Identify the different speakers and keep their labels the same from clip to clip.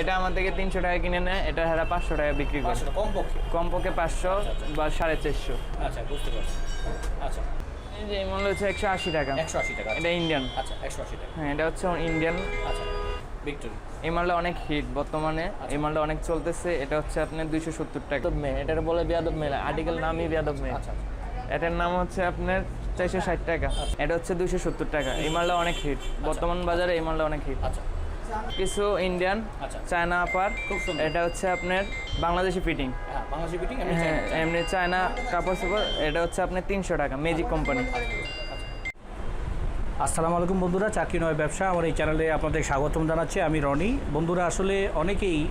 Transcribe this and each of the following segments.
Speaker 1: এটা আমার থেকে তিনশো টাকা কিনে নেয় এটা হেরা পাঁচশো টাকা বিক্রি করে।
Speaker 2: কমপক্ষে?
Speaker 1: কমপক্ষে পাঁচশো বা সাড়ে চারশো।
Speaker 2: আচ্ছা বুঝতে পারছি। আচ্ছা।
Speaker 1: এই যে মূল্য হচ্ছে একশো আশি টাকা।
Speaker 2: একশো আশি টাকা
Speaker 1: এটা ইন্ডিয়ান
Speaker 2: আচ্ছা একশো আশি টাকা।
Speaker 1: হ্যাঁ এটা হচ্ছে ইন্ডিয়ান
Speaker 2: আচ্ছা ভিক্টোরি
Speaker 1: এই মালটা অনেক হিট বর্তমানে। এই মালটা অনেক চলতেছে। এটা হচ্ছে আপনার দুইশো সত্তর টাকা। মেয়ে এটার বলে বিয়াদব মেয়ে আর্টিকেল নামই বিয়াদব মেয়ে।
Speaker 2: আচ্ছা
Speaker 1: এটার নাম হচ্ছে আপনার চারশো ষাট টাকা। এটা হচ্ছে দুইশো সত্তর টাকা। এই মালটা অনেক হিট বর্তমান বাজারে এই মালটা অনেক হিট
Speaker 2: আচ্ছা।
Speaker 1: কিছু ইন্ডিয়ান। চায়না আপার এটা হচ্ছে আপনার বাংলাদেশি ফিটিং
Speaker 2: হ্যাঁ
Speaker 1: হ্যাঁ এমনি চায়না কাপড় সাপড় এটা হচ্ছে আপনার তিনশো টাকা ম্যাজিক কোম্পানি
Speaker 2: আসসালামু আলাইকুম বন্ধুরা, চাকরি নয় ব্যবসা, আমার এই চ্যানেলে আপনাদের স্বাগতম জানাচ্ছি। আমি রনি। বন্ধুরা, আসলে অনেকেই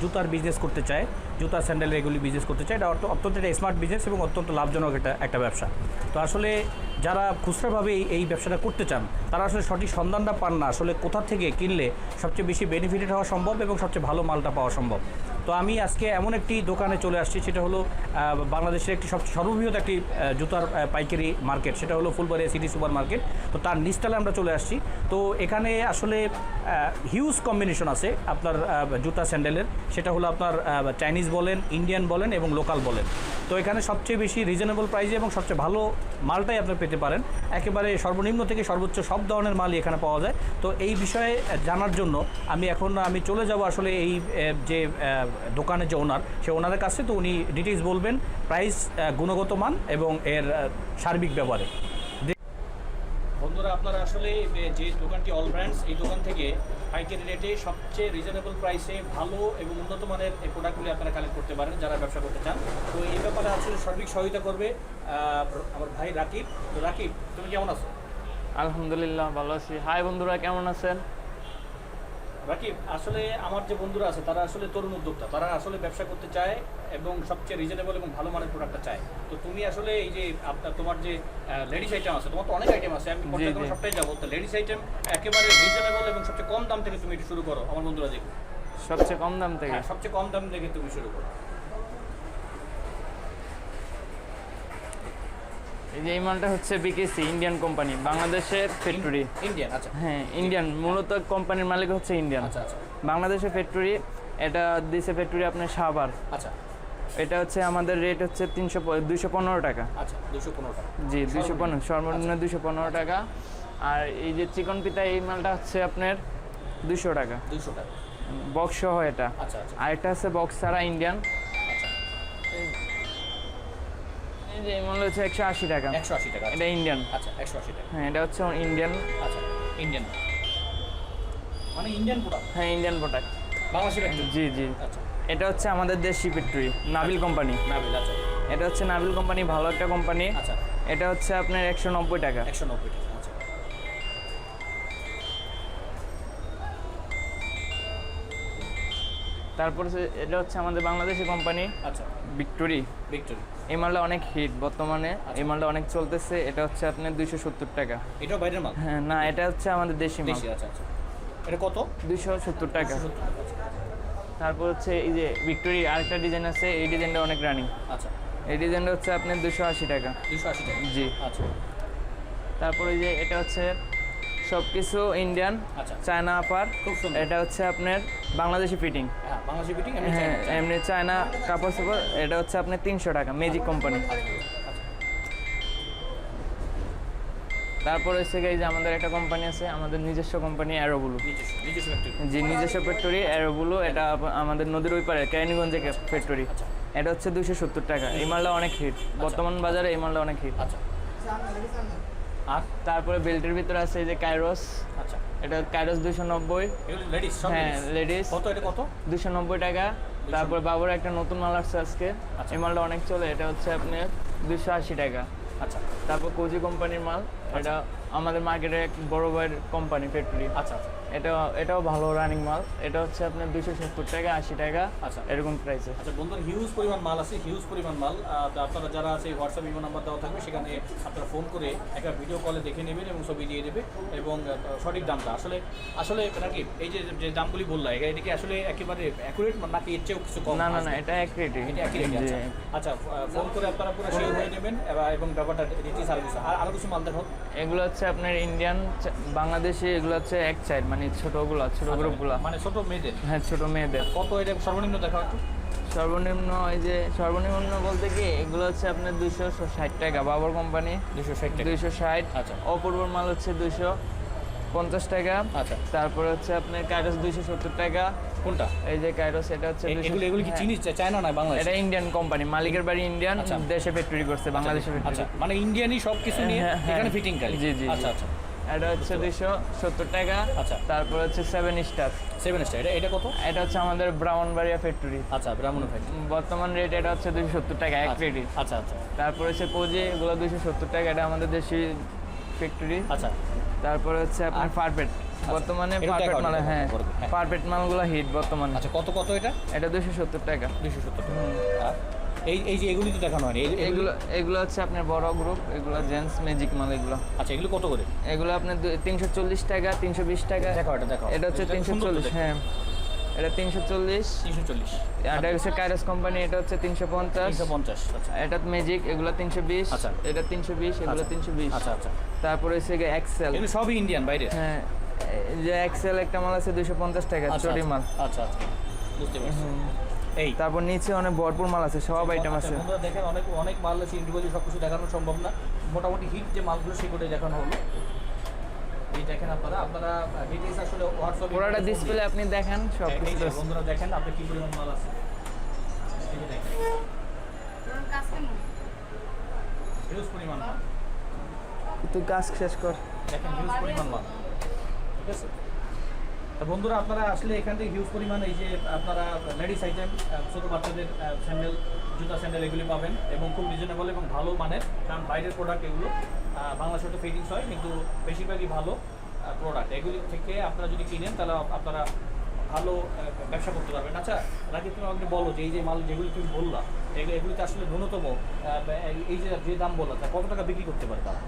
Speaker 2: জুতার বিজনেস করতে চায় জুতা স্যান্ডেল এগুলি বিজনেস করতে চায়। এটা অত্যন্ত একটা স্মার্ট বিজনেস এবং অত্যন্ত লাভজনক একটা একটা ব্যবসা। তো আসলে যারা খুচরাভাবে এই- ব্যবসাটা করতে চান, তারা আসলে সঠিক সন্ধানটা পান না। আসলে কোথা থেকে কিনলে সবচেয়ে বেশি বেনিফিটেড হওয়া সম্ভব এবং সবচেয়ে ভালো মালটা পাওয়া সম্ভব? তো আমি আজকে এমন একটি দোকানে চলে আসছি, সেটা হলো বাংলাদেশের একটি সবচেয়ে সর্ববৃহৎ একটি জুতার পাইকারি মার্কেট। সেটা হলো ফুলবাড়িয়া সিটি সুপার মার্কেট। তো তার নিচতলায় আমরা চলে আসছি। তো এখানে আসলে হিউজ কম্বিনেশন আছে আপনার জুতা স্যান্ডেলের। সেটা হলো আপনার চাইনিজ বলেন ইন্ডিয়ান বলেন এবং লোকাল বলেন। তো এখানে সবচেয়ে বেশি রিজনেবল প্রাইসে এবং সবচেয়ে ভালো মালটাই আপনি পেতে পারেন। একেবারে সর্বনিম্ন থেকে সর্বোচ্চ সব ধরনের মালই এখানে পাওয়া যায়। তো এই বিষয়ে জানার জন্য আমি এখন আমি চলে যাব আসলে এই যে দোকানের যে ওনার সে ওনারের কাছে। তো উনি ডিটেলস বলবেন প্রাইস গুণগত মান এবং এর সার্বিক ব্যবহারে। বন্ধুরা, আপনারা আসলে যে দোকানটি অল ব্র্যান্ডস এই দোকান থেকে পাইকারি রেটে সবচেয়ে রিজনেবল প্রাইসে ভালো এবং উন্নত মানের এই প্রোডাক্টগুলি আপনারা কালেক্ট করতে পারেন, যারা ব্যবসা করতে চান। তো এই ব্যাপারে আসলে সার্বিক সহায়তা করবে আমার ভাই রাকিব। তো রাকিব, তুমি কেমন আছো?
Speaker 1: আলহামদুলিল্লাহ, ভালো আছি। হাই বন্ধুরা, কেমন আছেন?
Speaker 2: রাকিব আসলে আমার যে বন্ধুরা আছে তারা আসলে তরুণ উদ্যোক্তা তারা আসলে ব্যবসা করতে চায় এবং সবচেয়ে রিজনেবল এবং ভালো মানের প্রোডাক্টটা চায়। তো তুমি আসলে এই যে আপনার তোমার যে লেডিস আইটেম আছে তোমার তো অনেক আইটেম আছে আমি পর্যায়ক্রমে সবটাই যাব। তো লেডিস আইটেম একেবারে রিজনেবল এবং সবচেয়ে কম দাম থেকে তুমি এটি শুরু করো আমার বন্ধুরা দেখো
Speaker 1: সবচেয়ে কম দাম থেকে?
Speaker 2: হ্যাঁ সবচেয়ে কম দাম থেকে তুমি শুরু করো।
Speaker 1: যে এই মালটা হচ্ছে বিকেসি ইন্ডিয়ান কোম্পানি বাংলাদেশের ফ্যাক্টরি
Speaker 2: ইন্ডিয়ান আচ্ছা।
Speaker 1: হ্যাঁ ইন্ডিয়ান মূলত কোম্পানির মালিক হচ্ছে ইন্ডিয়ান
Speaker 2: আচ্ছা আচ্ছা।
Speaker 1: বাংলাদেশের ফ্যাক্টরি এটা দিছে ফ্যাক্টরি আপনার সাবার
Speaker 2: আচ্ছা।
Speaker 1: এটা হচ্ছে আমাদের রেট হচ্ছে তিনশো দুইশো পনেরো টাকা।
Speaker 2: আচ্ছা দুশো পনেরো টাকা।
Speaker 1: জি দুইশো পনেরো সর্বনিম্ন
Speaker 2: আচ্ছা।
Speaker 1: দুইশো পনেরো টাকা। আর এই যে চিকন পিতা এই মালটা হচ্ছে আপনার দুশো টাকা।
Speaker 2: দুশো টাকা।
Speaker 1: বক্স সহ এটা।
Speaker 2: আচ্ছা আচ্ছা।
Speaker 1: আরেকটা হচ্ছে বক্স ছাড়া ইন্ডিয়ান
Speaker 2: আচ্ছা।
Speaker 1: এই হচ্ছে একশো আশি টাকা।
Speaker 2: একশো আশি টাকা।
Speaker 1: এটা ইন্ডিয়ান
Speaker 2: আচ্ছা একশো আশি টাকা।
Speaker 1: হ্যাঁ এটা হচ্ছে ইন্ডিয়ান
Speaker 2: আচ্ছা ইন্ডিয়ান মানে ইন্ডিয়ান প্রোডাক্ট
Speaker 1: হ্যাঁ ইন্ডিয়ান প্রোডাক্ট জি জি।
Speaker 2: আচ্ছা।
Speaker 1: এটা হচ্ছে আমাদের দেশি নাবিল কোম্পানি
Speaker 2: নাবিল আচ্ছা।
Speaker 1: এটা হচ্ছে নাবিল কোম্পানি ভালো একটা কোম্পানি
Speaker 2: আচ্ছা।
Speaker 1: এটা হচ্ছে আপনার একশো নব্বই টাকা।
Speaker 2: একশো নব্বই টাকা।
Speaker 1: তারপর হচ্ছে- এটা হচ্ছে আমাদের বাংলাদেশি কোম্পানি
Speaker 2: আচ্ছা।
Speaker 1: ভিক্টোরি
Speaker 2: ভিক্টোরি
Speaker 1: এই মালটা অনেক হিট বর্তমানে। এই মালটা অনেক চলতেছে এটা হচ্ছে আপনার দুইশো সত্তর টাকা।
Speaker 2: এটাও বাইরের মাল?
Speaker 1: হ্যাঁ না এটা হচ্ছে আমাদের দেশি মাল।
Speaker 2: আচ্ছা আচ্ছা। এটা কত?
Speaker 1: দুইশো সত্তর টাকা।
Speaker 2: আচ্ছা।
Speaker 1: তারপর হচ্ছে এই যে ভিক্টোরি আরেকটা ডিজাইন আছে এই ডিজাইনটা অনেক রানিং
Speaker 2: আচ্ছা।
Speaker 1: এই ডিজাইনটা হচ্ছে আপনার দুশো আশি টাকা।
Speaker 2: দুশো আশি টাকা।
Speaker 1: জি।
Speaker 2: আচ্ছা।
Speaker 1: তারপরে যে এটা হচ্ছে সব কিছু ইন্ডিয়ান চায়না আপার এটা হচ্ছে আপনার বাংলাদেশি ফিটিং
Speaker 2: হ্যাঁ
Speaker 1: হ্যাঁ এমনি চায়না কাপড় চোপড় এটা হচ্ছে আপনার তিনশো টাকা ম্যাজিক কোম্পানি তারপর হচ্ছে গিয়ে এই যে আমাদের একটা কোম্পানি আছে আমাদের নিজস্ব কোম্পানি অ্যারোবুলু
Speaker 2: নিজস্ব নিজস্ব ফ্যাক্টরি
Speaker 1: জি নিজস্ব ফ্যাক্টরি অ্যারোবুলু এটা আমাদের নদীর ওই পারে কেরানীগঞ্জে ফ্যাক্টরি
Speaker 2: আচ্ছা।
Speaker 1: এটা হচ্ছে দুশো সত্তর টাকা এই মালটা অনেক হিট বর্তমান বাজারে এই মালটা অনেক হিট
Speaker 2: আচ্ছা। আর
Speaker 1: তারপরে বেল্টের ভিতরে আছে এই যে কাইরোস
Speaker 2: আচ্ছা।
Speaker 1: এটা কাইরোস দুশো নব্বই। হ্যাঁ লেডিস
Speaker 2: কত এটা কত?
Speaker 1: দুশো নব্বই টাকা। তারপর বাবুর একটা নতুন মাল আসছে আজকে।
Speaker 2: আচ্ছা।
Speaker 1: এই মালটা অনেক চলে এটা হচ্ছে আপনার দুশো আশি টাকা।
Speaker 2: আচ্ছা।
Speaker 1: তারপর কোজি কোম্পানির মাল এটা আমাদের মার্কেটে এক বড় বড় কোম্পানি ফ্যাক্টরি
Speaker 2: আচ্ছা আচ্ছা।
Speaker 1: এটা এটাও ভালো রানিং মাল। এটা হচ্ছে আপনার দুশো সত্তর টাকা আশি টাকা
Speaker 2: আচ্ছা।
Speaker 1: এরকম প্রাইসে
Speaker 2: আচ্ছা বন্ধুর হিউজ পরিমাণ মাল আছে হিউজ পরিমাণ মাল। আপনারা যারা আছে হোয়াটসঅ্যাপ ইমো নাম্বার দেওয়া থাকবে সেখানে আপনারা ফোন করে একটা ভিডিও কলে দেখে নেবেন এবং ছবি দিয়ে দেবে এবং সঠিক দামটা। আসলে আসলে নাকি এই যে যে দামগুলি বললাম এটা কি আসলে একেবারে অ্যাকুরেট নাকি এর চেয়েও কিছু কম
Speaker 1: না না না এটা এক রেটে
Speaker 2: এটা একই রেটে আচ্ছা। আচ্ছা ফোন করে আপনারা পুরো শেয়ার হয়ে নেবেন এবং ব্যাপারটা রিটি সার্ভিস আর আরও কিছু মাল দেখো
Speaker 1: এগুলো হচ্ছে আপনার ইন্ডিয়ান বাংলাদেশে এগুলো হচ্ছে এক সাইড মানে ছোটগুলো ছোট গ্রুপগুলো।
Speaker 2: মানে ছোট মেয়েদের?
Speaker 1: হ্যাঁ ছোট মেয়েদের।
Speaker 2: কত এটা সর্বনিম্ন দেখা একটু।
Speaker 1: সর্বনিম্ন এই যে সর্বনিম্ন বলতে কি এগুলো হচ্ছে আপনার দুইশো ষাট টাকা। বাবর কোম্পানি
Speaker 2: দুশো ষাট
Speaker 1: দুইশো ষাট
Speaker 2: আচ্ছা।
Speaker 1: অপূর্বর মাল হচ্ছে দুইশো পঞ্চাশ টাকা।
Speaker 2: আচ্ছা।
Speaker 1: তারপরে হচ্ছে আপনার কাইরস দুইশো সত্তর টাকা।
Speaker 2: কোনটা?
Speaker 1: এই যে কাইরস এটা হচ্ছে
Speaker 2: এগুলো এগুলো কি
Speaker 1: হ্যাঁ,
Speaker 2: চিনি চায়না না বাংলাদেশ?
Speaker 1: এটা ইন্ডিয়ান কোম্পানি মালিকের বাড়ি ইন্ডিয়ান
Speaker 2: আচ্ছা।
Speaker 1: দেশে ফ্যাক্টরি করছে বাংলাদেশে
Speaker 2: আচ্ছা।
Speaker 1: ফ্যাক্টরি
Speaker 2: মানে ইন্ডিয়ানই সব কিছু নিয়ে
Speaker 1: হ্যাঁ, হ্যাঁ।
Speaker 2: এখানে ফিটিং কারি
Speaker 1: জি, জি।
Speaker 2: আচ্ছা আচ্ছা।
Speaker 1: এটা হচ্ছে দুইশো সত্তর টাকা।
Speaker 2: আচ্ছা।
Speaker 1: তারপর হচ্ছে সেভেন স্টার
Speaker 2: সেভেন স্টার এটা এটা কত?
Speaker 1: এটা হচ্ছে আমাদের ব্রাউনবাড়িয়া ফ্যাক্টরি
Speaker 2: আচ্ছা ব্রাহ্মণ ফ্যাক্টরি
Speaker 1: বর্তমান রেট এটা হচ্ছে দুইশো সত্তর টাকা এক পেটি
Speaker 2: আচ্ছা আচ্ছা।
Speaker 1: তারপর হচ্ছে কোজি এগুলো দুইশো সত্তর টাকা এটা আমাদের দেশি ফ্যাক্টরি
Speaker 2: আচ্ছা।
Speaker 1: তারপরে হচ্ছে আপনার পারপেট বর্তমানে
Speaker 2: এটা
Speaker 1: পারপেট মাল হ্যাঁ।
Speaker 2: পড়বে, হ্যাঁ।
Speaker 1: পারপেট মালগুলো হিট বর্তমানে।
Speaker 2: আচ্ছা কত কত এটা?
Speaker 1: এটা দুইশো সত্তর টাকা।
Speaker 2: দুশো সত্তর টাকা। এই এই যে এগুলি তো দেখানো হয়নি।
Speaker 1: এগুলো এগুলো হচ্ছে আপনার বড় গ্রুপ এগুলো জেন্টস ম্যাজিক মাল এগুলো।
Speaker 2: আচ্ছা এগুলো কত করে?
Speaker 1: এগুলো আপনার তিনশো চল্লিশ টাকা তিনশো বিশ টাকা।
Speaker 2: দেখো এটা দেখো
Speaker 1: এটা হচ্ছে তিনশো চল্লিশ হ্যাঁ। এটা তিনশো চল্লিশ।
Speaker 2: তিনশো চল্লিশ।
Speaker 1: এটা হচ্ছে কাইরাস কোম্পানি এটা হচ্ছে তিনশো পঞ্চাশ।
Speaker 2: তিনশো পঞ্চাশ আচ্ছা।
Speaker 1: এটা ম্যাজিক এগুলো তিনশো বিশ।
Speaker 2: আচ্ছা।
Speaker 1: এটা তিনশো বিশ এগুলো
Speaker 2: আচ্ছা।
Speaker 1: তিনশো বিশ।
Speaker 2: আচ্ছা আচ্ছা।
Speaker 1: তারপরে হচ্ছে এক্সেল
Speaker 2: সবই ইন্ডিয়ান বাইরে
Speaker 1: হ্যাঁ যে এক্সেল একটা মাল আছে দুইশো পঞ্চাশ টাকা
Speaker 2: আচ্ছা
Speaker 1: চটি মাল।
Speaker 2: আচ্ছা আচ্ছা। বুঝতে পারছি। এই।
Speaker 1: তারপর নিচে অনেক ভরপুর মাল আছে সব আইটেম আছে।
Speaker 2: বন্ধুরা দেখেন অনেক অনেক মাল আছে ইন্ডিভিজুয়ালি সব কিছু দেখানো সম্ভব না। মোটামুটি হিট যে মালগুলো সেগুলো দেখানো হলো। এই দেখেন আপনারা আপনারা ডিটেলস আসলে হোয়াটসঅ্যাপ
Speaker 1: পুরোটা ডিসপ্লে আপনি দেখেন সব কিছু।
Speaker 2: বন্ধুরা দেখেন আপনি কি পরিমাণ মাল আছে। এই যে দেখেন। হিউজ পরিমাণ মাল।
Speaker 1: তুই কাজ শেষ কর।
Speaker 2: দেখেন হিউজ পরিমাণ মাল। ঠিক আছে? বন্ধুরা, আপনারা আসলে এখান থেকে হিউজ পরিমাণ এই যে আপনারা লেডিস আইটেম ছোটো বাচ্চাদের স্যান্ডেল জুতা স্যান্ডেল এগুলি পাবেন এবং খুব রিজনেবল এবং ভালো মানের, কারণ বাইরের প্রোডাক্ট এগুলো বাংলাদেশে তো ফিটিংস হয়, কিন্তু বেশিরভাগই ভালো প্রোডাক্ট এগুলি থেকে আপনারা যদি কিনেন, তাহলে আপনারা ভালো ব্যবসা করতে পারবেন। আচ্ছা রাকিব, তুমি আমাকে বলো যে এই যে মাল যেগুলি তুমি বললা এগুলো এগুলিতে আসলে ন্যূনতম এই যে যে দাম বললা তা কত টাকা বিক্রি করতে পারে তারা?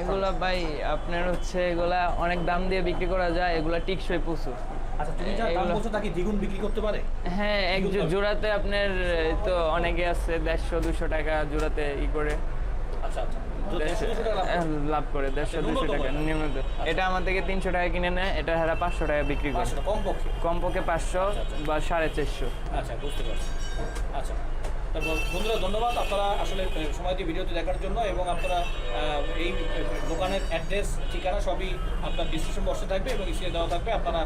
Speaker 1: এগুলা ভাই আপনার হচ্ছে এগুলা অনেক দাম দিয়ে বিক্রি করা যায় এগুলা টিকসই প্রচুর।
Speaker 2: আচ্ছা তুমি যা দাম বলছো তাকে দ্বিগুণ বিক্রি করতে পারে?
Speaker 1: হ্যাঁ এক? জোড়াতে আপনার তো অনেকে আছে দেড়শো দুশো টাকা জোড়াতে ই করে।
Speaker 2: আচ্ছা আচ্ছা। টাকা লাভ করো।
Speaker 1: দেড়শো
Speaker 2: আচ্ছা,
Speaker 1: দুশো টাকা
Speaker 2: এটা।
Speaker 1: এটা আমার থেকে তিনশো টাকা কিনে নেয় এটা হারা পাঁচশো টাকা বিক্রি করে। কমপক্ষে? পাঁচশো। বা সাড়ে চারশো।
Speaker 2: আচ্ছা বুঝতে পারছি। আচ্ছা। তারপর বন্ধুরা ধন্যবাদ। আপনারা আসলে আহ, সময় দিয়ে ভিডিওটি দেখার জন্য এবং আপনারা এই দোকানের অ্যাড্রেস ঠিকানা সবই আপনার ডিসক্রিপশন বক্সে থাকবে এবং ইসিয়ে দেওয়া থাকবে। আপনারা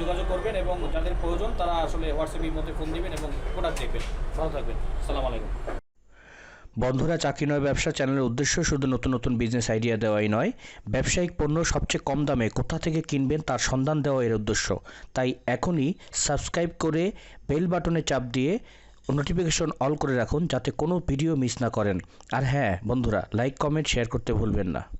Speaker 2: যোগাযোগ করবেন এবং যাদের প্রয়োজন তারা আসলে হোয়াটসঅ্যাপের মধ্যে ফোন দিবেন এবং প্রোডাক্ট দেখবেন। ভালো থাকবেন। সালাম আলাইকুম।
Speaker 3: বন্ধুরা চাকরি নয় ব্যবসা চ্যানেলের উদ্দেশ্য শুধু নতুন নতুন বিজনেস আইডিয়া দেওয়াই নয়। ব্যবসায়িক পণ্য সবচেয়ে কম দামে কোথা থেকে কিনবেন তার সন্ধান দেওয়া এর উদ্দেশ্য। তাই এখনই সাবস্ক্রাইব করে বেল বাটনে চাপ দিয়ে নোটিফিকেশন অল করে রাখুন যাতে কোনো ভিডিও মিস না করেন। আর হ্যাঁ বন্ধুরা লাইক কমেন্ট শেয়ার করতে ভুলবেন না।